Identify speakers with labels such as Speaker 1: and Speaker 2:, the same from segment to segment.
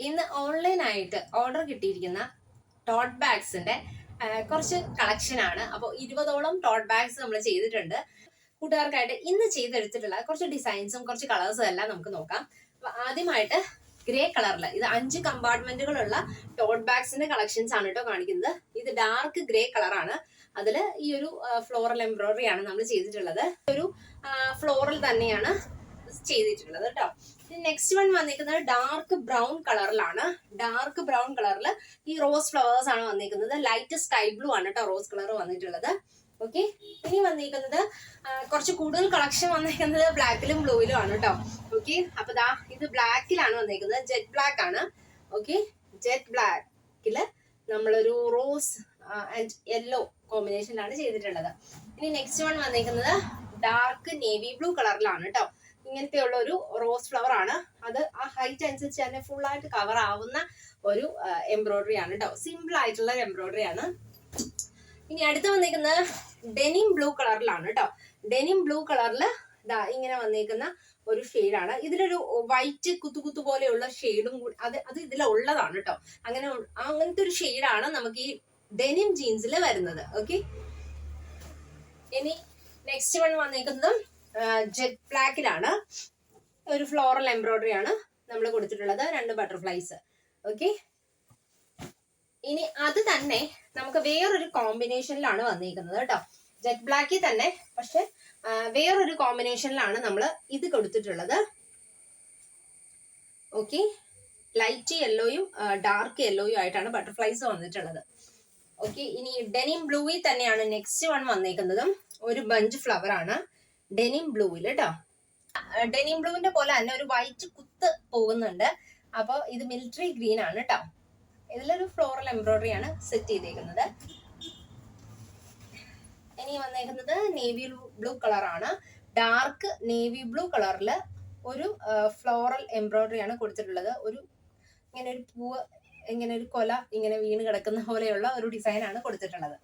Speaker 1: ഇന്ന് ഓൺലൈനായിട്ട് ഓർഡർ കിട്ടിയിരിക്കുന്ന ടോട്ട് ബാഗ്സിന്റെ കുറച്ച് കളക്ഷൻ ആണ്. അപ്പോൾ ഇരുപതോളം ടോട്ട് ബാഗ്സ് നമ്മൾ ചെയ്തിട്ടുണ്ട്. കൂട്ടുകാർക്കായിട്ട് ഇന്ന് ചെയ്തെടുത്തിട്ടുള്ള കുറച്ച് ഡിസൈൻസും കുറച്ച് കളേഴ്സും എല്ലാം നമുക്ക് നോക്കാം. അപ്പൊ ആദ്യമായിട്ട് ഗ്രേ കളറിൽ ഇത് അഞ്ച് കമ്പാർട്ട്മെന്റുകളുള്ള ടോട്ട് ബാഗ്സിന്റെ കളക്ഷൻസ് ആണ് കേട്ടോ കാണിക്കുന്നത്. ഇത് ഡാർക്ക് ഗ്രേ കളറാണ് അതിൽ ഈ ഒരു ഫ്ലോറൽ എംബ്രോയിഡറി ആണ് നമ്മൾ ചെയ്തിട്ടുള്ളത്. ഒരു ഫ്ലോറൽ തന്നെയാണ് ചെയ്തിട്ടുള്ളത് കേട്ടോ. നെക്സ്റ്റ് വൺ വന്നിരിക്കുന്നത് ഡാർക്ക് ബ്രൗൺ കളറിലാണ് ഡാർക്ക് ബ്രൗൺ കളറിൽ ഈ റോസ് ഫ്ലവേഴ്സ് ആണ് വന്നിരിക്കുന്നത്. ലൈറ്റ് സ്കൈ ബ്ലൂ ആണ് കേട്ടോ റോസ് കളർ വന്നിട്ടുള്ളത്. ഓക്കെ ഇനി വന്നിരിക്കുന്നത് കുറച്ച് കൂടുതൽ കളക്ഷൻ വന്നിരിക്കുന്നത് ബ്ലാക്കിലും ബ്ലൂവിലും ആണ് കേട്ടോ ഓക്കെ അപ്പൊ ദാ ഇത് ബ്ലാക്കിലാണ് വന്നിരിക്കുന്നത്. ജെറ്റ് ബ്ലാക്ക് ആണ്. ഓക്കെ ജെറ്റ് ബ്ലാക്കിൽ നമ്മളൊരു റോസ് ആൻഡ് യെല്ലോ കോമ്പിനേഷനിലാണ് ചെയ്തിട്ടുള്ളത്. ഇനി നെക്സ്റ്റ് വൺ വന്നിരിക്കുന്നത് ഡാർക്ക് നേവി ബ്ലൂ കളറിലാണ് കേട്ടോ ഇങ്ങനത്തെ ഉള്ള ഒരു റോസ് ഫ്ലവർ ആണ്. അത് ആ ഹൈറ്റ് അനുസരിച്ച് തന്നെ ഫുൾ ആയിട്ട് കവർ ആവുന്ന ഒരു എംബ്രോയിഡറി ആണ് കേട്ടോ സിമ്പിൾ ആയിട്ടുള്ള ഒരു എംബ്രോയിഡറി ആണ്. ഇനി അടുത്ത് വന്നിരിക്കുന്നത് ഡെനിം ബ്ലൂ കളറിലാണ് കേട്ടോ ഡെനിം ബ്ലൂ കളറിൽ ഇതാ ഇങ്ങനെ വന്നിരിക്കുന്ന ഒരു ഷെയ്ഡാണ് ഇതിലൊരു വൈറ്റ് കുത്തു കുത്തു പോലെയുള്ള ഷെയ്ഡും കൂടി അത് അത് ഇതിലുള്ളതാണ് കേട്ടോ അങ്ങനെ അങ്ങനത്തെ ഒരു ഷെയ്ഡാണ് നമുക്ക് ഈ ഡെനിം ജീൻസിൽ വരുന്നത്. ഓക്കെ ഇനി നെക്സ്റ്റ് വൺ വന്നിരിക്കുന്നത് ജെറ്റ് ബ്ലാക്കിലാണ് ഒരു ഫ്ലോറൽ എംബ്രോയിഡറി ആണ് നമ്മൾ കൊടുത്തിട്ടുള്ളത്. രണ്ട് ബട്ടർഫ്ലൈസ് ഓക്കെ ഇനി അത് തന്നെ നമുക്ക് വേറൊരു കോമ്പിനേഷനിലാണ് വന്നിരിക്കുന്നത് കേട്ടോ. ജെറ്റ് ബ്ലാക്കിൽ തന്നെ പക്ഷെ വേറൊരു കോമ്പിനേഷനിലാണ് നമ്മൾ ഇത് കൊടുത്തിട്ടുള്ളത്. ഓക്കെ ലൈറ്റ് യെല്ലോയും ഡാർക്ക് യെല്ലോയും ആയിട്ടാണ് ബട്ടർഫ്ലൈസ് വന്നിട്ടുള്ളത്. ഓക്കെ ഇനി ഡെനിം ബ്ലൂയിൽ തന്നെയാണ് നെക്സ്റ്റ് വൺ വന്നേക്കുന്നതും. ഒരു ബഞ്ച് ഫ്ലവർ ആണ്. ഡെനിം ബ്ലൂവിൽ കേട്ടോ ഡെനിം ബ്ലൂവിന്റെ പോലെ തന്നെ ഒരു വൈറ്റ് കുത്ത് പോകുന്നുണ്ട്. അപ്പോൾ ഇത് മിലിറ്ററി ഗ്രീൻ ആണ് കേട്ടോ ഇതിലൊരു ഫ്ലോറൽ എംബ്രോയിഡറി ആണ് സെറ്റ് ചെയ്തേക്കുന്നത്. ഇനി വന്നേക്കുന്നത് നേവി ബ്ലൂ കളറാണ് ഡാർക്ക് നേവി ബ്ലൂ കളറിൽ ഒരു ഫ്ലോറൽ എംബ്രോയിഡറി ആണ് കൊടുത്തിട്ടുള്ളത്. ഒരു ഇങ്ങനെ ഒരു പൂവ് ഇങ്ങനെ ഒരു കൊല ഇങ്ങനെ വീണ് കിടക്കുന്ന പോലെയുള്ള ഒരു ഡിസൈൻ ആണ് കൊടുത്തിട്ടുള്ളത്.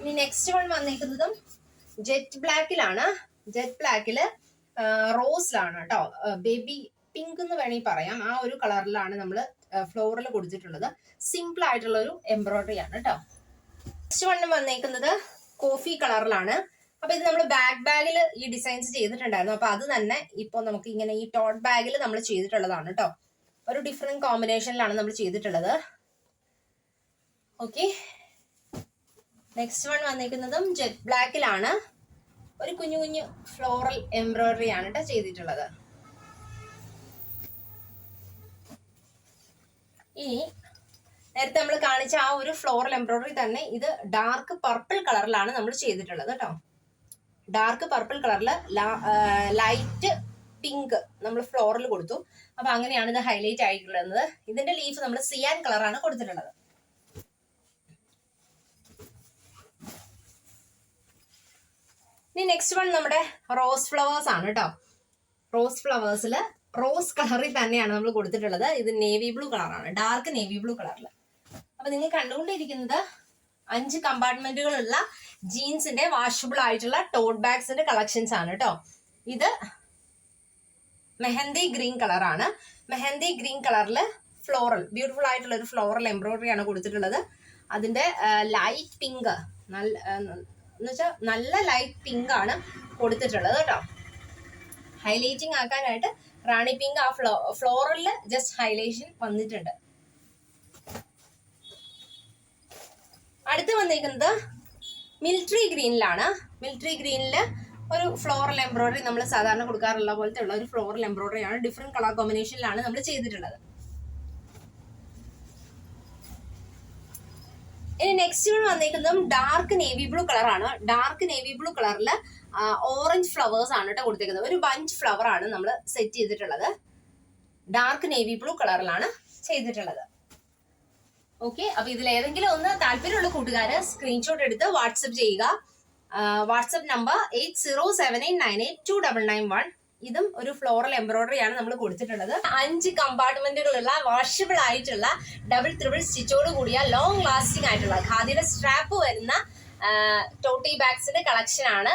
Speaker 1: ഇനി നെക്സ്റ്റ് വൺ വന്നിരിക്കുന്നതും ജെറ്റ് ബ്ലാക്കിലാണ് ജെറ്റ് ബ്ലാക്കിൽ റോസിലാണ് കേട്ടോ ബേബി പിങ്ക് എന്ന് വേണമെങ്കിൽ പറയാം. ആ ഒരു കളറിലാണ് നമ്മൾ ഫ്ലോറിൽ കൊടുത്തിട്ടുള്ളത്. സിമ്പിൾ ആയിട്ടുള്ള ഒരു എംബ്രോയിഡറി ആണ് കേട്ടോ നെക്സ്റ്റ് വണ്ണം വന്നേക്കുന്നത് കോഫി കളറിലാണ്. അപ്പൊ ഇത് നമ്മൾ ബാക്ക് ബാഗിൽ ഈ ഡിസൈൻസ് ചെയ്തിട്ടുണ്ടായിരുന്നു. അപ്പൊ അത് തന്നെ ഇപ്പൊ നമുക്ക് ഇങ്ങനെ ഈ ടോട്ട് ബാഗിൽ നമ്മൾ ചെയ്തിട്ടുള്ളതാണ് കേട്ടോ ഒരു ഡിഫറെന്റ് കോമ്പിനേഷനിലാണ് നമ്മൾ ചെയ്തിട്ടുള്ളത്. ഓക്കെ നെക്സ്റ്റ് വൺ വന്നിരിക്കുന്നതും ജെറ്റ് ബ്ലാക്കിലാണ് ഒരു കുഞ്ഞു കുഞ്ഞു ഫ്ലോറൽ എംബ്രോയിഡറി ആണ് കേട്ടോ ചെയ്തിട്ടുള്ളത്. ഇനി നേരത്തെ നമ്മൾ കാണിച്ച ആ ഒരു ഫ്ലോറൽ എംബ്രോയിഡറി തന്നെ ഇത് ഡാർക്ക് പർപ്പിൾ കളറിലാണ് നമ്മൾ ചെയ്തിട്ടുള്ളത് കേട്ടോ ഡാർക്ക് പർപ്പിൾ കളറിൽ ലൈറ്റ് പിങ്ക് നമ്മൾ ഫ്ലോറിൽ കൊടുത്തു. അപ്പൊ അങ്ങനെയാണ് ഇത് ഹൈലൈറ്റ് ആയിട്ടുള്ളത്. ഇതിന്റെ ലീഫ് നമ്മൾ സിയാൻ കളറാണ് കൊടുത്തിട്ടുള്ളത്. ഇനി നെക്സ്റ്റ് വൺ നമ്മുടെ റോസ് ഫ്ലവേഴ്സ് ആണ് കേട്ടോ റോസ് ഫ്ലവേഴ്സിൽ റോസ് കളറിൽ തന്നെയാണ് നമ്മൾ കൊടുത്തിട്ടുള്ളത്. ഇത് നേവി ബ്ലൂ കളറാണ് ഡാർക്ക് നേവി ബ്ലൂ കളറിൽ അപ്പൊ നിങ്ങൾ കണ്ടുകൊണ്ടിരിക്കുന്നത് അഞ്ച് കമ്പാർട്ട്മെന്റുകളുള്ള ജീൻസിന്റെ വാഷബിൾ ആയിട്ടുള്ള ടോട്ട് ബാഗ്സിന്റെ കളക്ഷൻസ് ആണ് കേട്ടോ ഇത് മെഹന്തി ഗ്രീൻ കളറാണ് മെഹന്തി ഗ്രീൻ കളറിൽ ഫ്ലോറൽ ബ്യൂട്ടിഫുൾ ആയിട്ടുള്ള ഒരു ഫ്ലോറൽ എംബ്രോയിഡറി ആണ് കൊടുത്തിട്ടുള്ളത്. അതിന്റെ ലൈറ്റ് പിങ്ക് നല്ല എന്ന് വെച്ചാൽ നല്ല ലൈറ്റ് പിങ്ക് ആണ് കൊടുത്തിട്ടുള്ളത് കേട്ടോ. ഹൈലൈറ്റിംഗ് ആക്കാനായിട്ട് റാണി പിങ്ക് ആ ഫ്ലോ ഫ്ലോറലിൽ ജസ്റ്റ് ഹൈലൈഷൻ വന്നിട്ടുണ്ട്. അടുത്ത് വന്നിരിക്കുന്നത് മിലിറ്ററി ഗ്രീനിലാണ് മിലിറ്ററി ഗ്രീനിൽ ഒരു ഫ്ലോറൽ എംബ്രോയിഡറി നമ്മൾ സാധാരണ കൊടുക്കാറുള്ള പോലത്തെ ഉള്ള ഒരു ഫ്ലോറൽ എംബ്രോയിഡറി ആണ്. ഡിഫറെന്റ് കളർ കോമ്പിനേഷനിലാണ് നമ്മൾ ചെയ്തിട്ടുള്ളത്. ഇനി നെക്സ്റ്റ് ഇവിടെ വന്നിരിക്കുന്നതും ഡാർക്ക് നേവി ബ്ലൂ കളറാണ് ഡാർക്ക് നേവി ബ്ലൂ കളറിൽ ഓറഞ്ച് ഫ്ലവേഴ്സ് ആണ് കേട്ടോ കൊടുത്തേക്കുന്നത്. ഒരു ബഞ്ച് ഫ്ലവർ ആണ് നമ്മൾ സെറ്റ് ചെയ്തിട്ടുള്ളത്. ഡാർക്ക് നേവി ബ്ലൂ കളറിലാണ് ചെയ്തിട്ടുള്ളത്. ഓക്കെ അപ്പൊ ഇതിൽ ഏതെങ്കിലും ഒന്ന് താല്പര്യമുള്ള കൂട്ടുകാര് സ്ക്രീൻഷോട്ട് എടുത്ത് വാട്സപ്പ് ചെയ്യുക. WhatsApp number eight zero seven eight nine eight two double nine one ഇതും ഒരു ഫ്ലോറൽ എംബ്രോയിഡറി ആണ് നമ്മൾ കൊടുത്തിട്ടുള്ളത്. അഞ്ച് കമ്പാർട്ട്മെന്റുകളുള്ള വാഷബിൾ ആയിട്ടുള്ള ഡബിൾ ത്രിബിൾ സ്റ്റിച്ചോട് കൂടിയ ലോങ് ലാസ്റ്റിംഗ് ആയിട്ടുള്ള ഖാദിയുടെ സ്ട്രാപ്പ് വരുന്ന ടോട്ടി ബാഗ്സിന്റെ കളക്ഷൻ ആണ്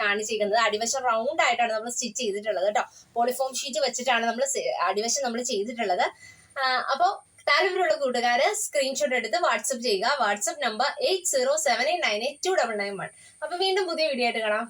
Speaker 1: കാണിച്ചിരിക്കുന്നത്. അടിവശം റൗണ്ട് ആയിട്ടാണ് നമ്മൾ സ്റ്റിച്ച് ചെയ്തിട്ടുള്ളത് കേട്ടോ. പോളിഫോം ഷീറ്റ് വെച്ചിട്ടാണ് നമ്മൾ അടിവശം നമ്മൾ ചെയ്തിട്ടുള്ളത്. അപ്പോൾ താല്പര്യമുള്ള കൂട്ടുകാര് സ്ക്രീൻഷോട്ട് എടുത്ത് വാട്സപ്പ് ചെയ്യുക. WhatsApp number eight zero seven eight nine eight two double nine one അപ്പൊ വീണ്ടും പുതിയ വീഡിയോ ആയിട്ട് കാണാം.